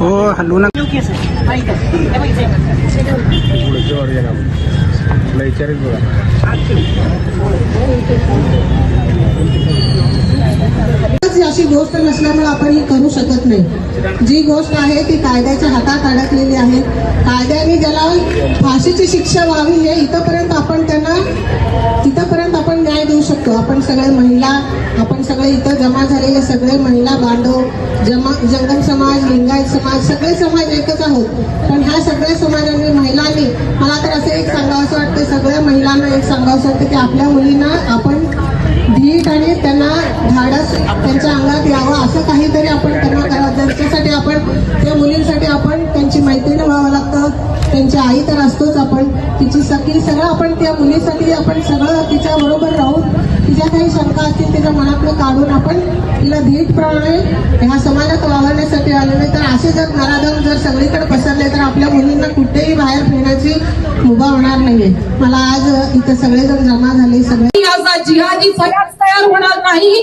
Oh, halo कायद्याची अशी गोष्ट नसल्यामुळे आपण ही करू शकत नाही. जी गोष्ट आहे ती कायद्याच्या हातात अडकलेली आहे. कायद्याने ज्याला फाशीची शिक्षा व्हावी हे इथंपर्यंत आपण त्यांना तिथंपर्यंत आपण न्याय देऊ शकतो. आपण सगळे महिला आपण सगळे इथं जमा झालेले सगळे महिला बांधव जमा जंगम समाज लिंगायत समाज सगळे समाज एकच आहोत. पण ह्या सगळ्या समाजांनी महिलांनी मला तर असं एक सांगावं असं वाटतं सगळ्या महिलांना एक सांगावं असं वाटतं की आपल्या मुलींना आपण धीट आणि त्यांना धाडस त्यांच्या अंगात यावं असं काहीतरी आपण त्यांना करावं. त्यांच्यासाठी आपण त्या मुलींसाठी आपण त्यांची मैत्रीण व्हावं लागतं. त्यांची आई तर असतोच आपण. तिची सखी सगळं आपण त्या मुलीसाठी आपण सगळं तिच्या बरोबर राहून तिच्या काही शंका असतील तिच्या मनातलं काढून आपण तिला धीटप्रमाणे ह्या समाजात वावरण्यासाठी आलेले तर असे जर नराधम जर सगळीकडे पसरले तर आपल्या मुलींना कुठेही बाहेर फिरण्याची मुभा होणार नाहीये. मला आज इथं सगळेजण जमा झाले सगळे याचा जिहादी फयाज तयार होणार नाही.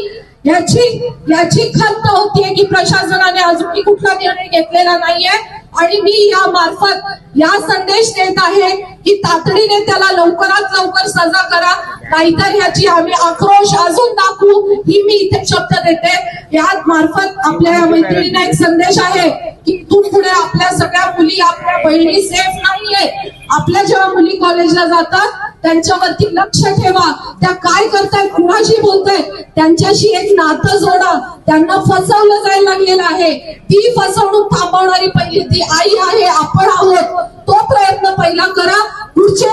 याची याची खंत होतीये की प्रशासनाने अजूनही कुठला निर्णय घेतलेला नाहीये. आणि मी या मार्फत या संदेश देत आहे की तातडीने त्याला लवकरात लवकर सजा करा. नाहीतर याची आम्ही आक्रोश अजून दाखवू. ही मी इथे शब्द देते. या मार्फत आपल्या या मैत्रिणींना एक संदेश आहे की तू पुढे आपल्या सगळ्या मुली आपल्या बहिणी सेफ नाहीये. आपल्या जेव्हा मुली कॉलेजला जातात त्यांच्यावरती लक्ष ठेवा. त्या काय करतायत कुणाशी बोलतायत त्यांच्याशी एक नातं जोडा. त्यांना फसवलं जायला लागलेलं आहे. ती फसवणूक थांबवणारी पहिली ती आई आहे आपण आहोत. तो प्रयत्न पहिला करा. पुढचे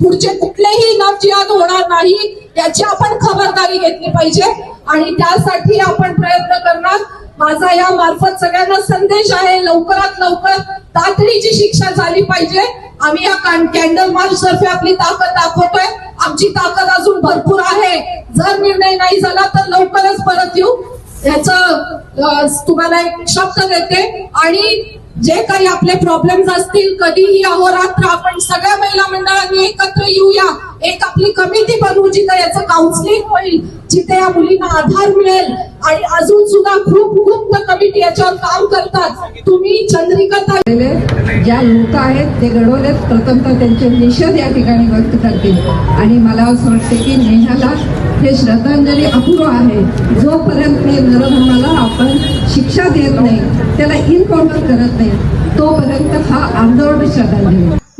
पुढचे कुठलेही नवजियाद होणार नाही याची आपण खबरदारी घेतली पाहिजे. आणि त्यासाठी आपण प्रयत्न करणार. माझा या मार्फत सगळ्यांना संदेश आहे लवकरात लवकर तातडीची शिक्षा झाली पाहिजे. आम्ही या कॅन्डल मार्च तर्फे आपली ताकद दाखवतोय. आमची ताकद अजून भरपूर आहे. जर निर्णय नाही झाला तर लवकरच परत येऊ. याच तुम्हाला एक शब्द देते. आणि जे काही आपले प्रॉब्लेम्स असतील कधीही अहोरात्र आपण सगळ्या महिला मंडळांनी एकत्र येऊया. एक आपली कमिटी बनवू जिथे याचं काउन्सिलिंग होईल जिथे या मुलींना आधार मिळेल. आणि अजून सुद्धा खूप खूप कमिटी याच्यावर काम करतात. तुम्ही चंद्रिका ज्या युवक आहेत ते घडवलेत. प्रथमतः त्यांचे निषेध या ठिकाणी व्यक्त करतील. आणि मला असं वाटते की नेहाला हे श्रद्धांजली अपूर्व आहे. जोपर्यंत ते नरधर्माला आपण शिक्षा देत नाही त्याला इनकाउंटर करत नाही तोपर्यंत हा आंदोलन श्रद्धांजली.